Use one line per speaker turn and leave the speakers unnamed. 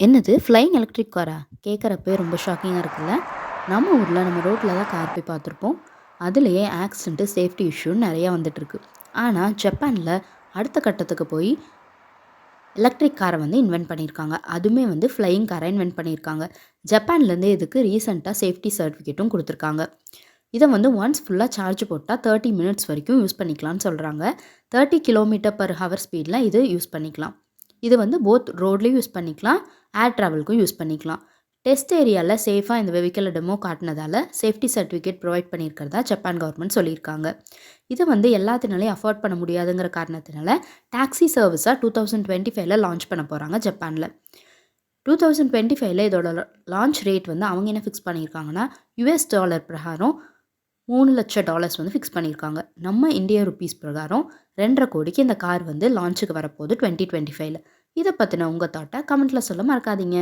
என்னது? Flying electric காரா கேட்குறப்பே ரொம்ப ஷாக்கிங்காக இருக்குல்ல. நம்ம ஊரில் நம்ம ரோட்டில் தான் கார் போய் பார்த்துருப்போம். அதுலேயே ஆக்சிடெண்ட்டு சேஃப்டி இஷ்யூன்னு நிறையா வந்துட்டுருக்கு. ஆனால் ஜப்பானில் அடுத்த கட்டத்துக்கு போய் எலக்ட்ரிக் காரை வந்து இன்வென்ட் பண்ணியிருக்காங்க. அதுவுமே வந்து ஃப்ளையிங் காரை இன்வென்ட் பண்ணியிருக்காங்க. ஜப்பான்லேருந்து இதுக்கு ரீசெண்டாக சேஃப்டி சர்டிஃபிகேட்டும் கொடுத்துருக்காங்க. இதை வந்து ஒன்ஸ் ஃபுல்லாக சார்ஜ் போட்டால் தேர்ட்டி மினிட்ஸ் வரைக்கும் யூஸ் பண்ணிக்கலாம்னு சொல்கிறாங்க தேர்ட்டி கிலோமீட்டர் பர் ஹவர் ஸ்பீடில் இது யூஸ் பண்ணிக்கலாம். இது வந்து போத் ரோட்லேயும் யூஸ் பண்ணிக்கலாம். ஏர் ட்ராவலுக்கும் யூஸ் பண்ணிக்கலாம். டெஸ்ட் ஏரியாவில் சேஃபாக இந்த வெஹிக்கிளை டெமோ காட்டினதால சேஃப்டி சர்டிஃபிகேட் ப்ரொவைட் பண்ணியிருக்கிறதா ஜப்பான் கவர்மெண்ட் சொல்லியிருக்காங்க. இதை வந்து எல்லாத்தினாலையும் அஃபோர்ட் பண்ண முடியாதுங்கிற காரணத்தினால டாக்ஸி சர்வீஸாக டூ தௌசண்ட் டுவெண்ட்டி ஃபைவ்ல லான்ச் பண்ண போகிறாங்க ஜப்பானில் டூ தௌசண்ட் டுவெண்ட்டி ஃபைவ்ல இதோட லான்ச் ரேட் வந்து அவங்க என்ன ஃபிக்ஸ் பண்ணியிருக்காங்கன்னா யூஎஸ் டாலர் பிரகாரம் மூணு லட்சம் டாலர்ஸ் வந்து ஃபிக்ஸ் பண்ணியிருக்காங்க. நம்ம இந்தியா ருப்பீஸ் பிரகாரம் ரெண்டரை கோடிக்கு இந்த கார் வந்து லான்ச்சுக்கு வரப்போகுது டுவெண்ட்டி டுவெண்ட்டி ஃபைவ்ல இதை பற்றின உங்கள் தாட்டை கமெண்ட்டில் சொல்ல மறக்காதீங்க.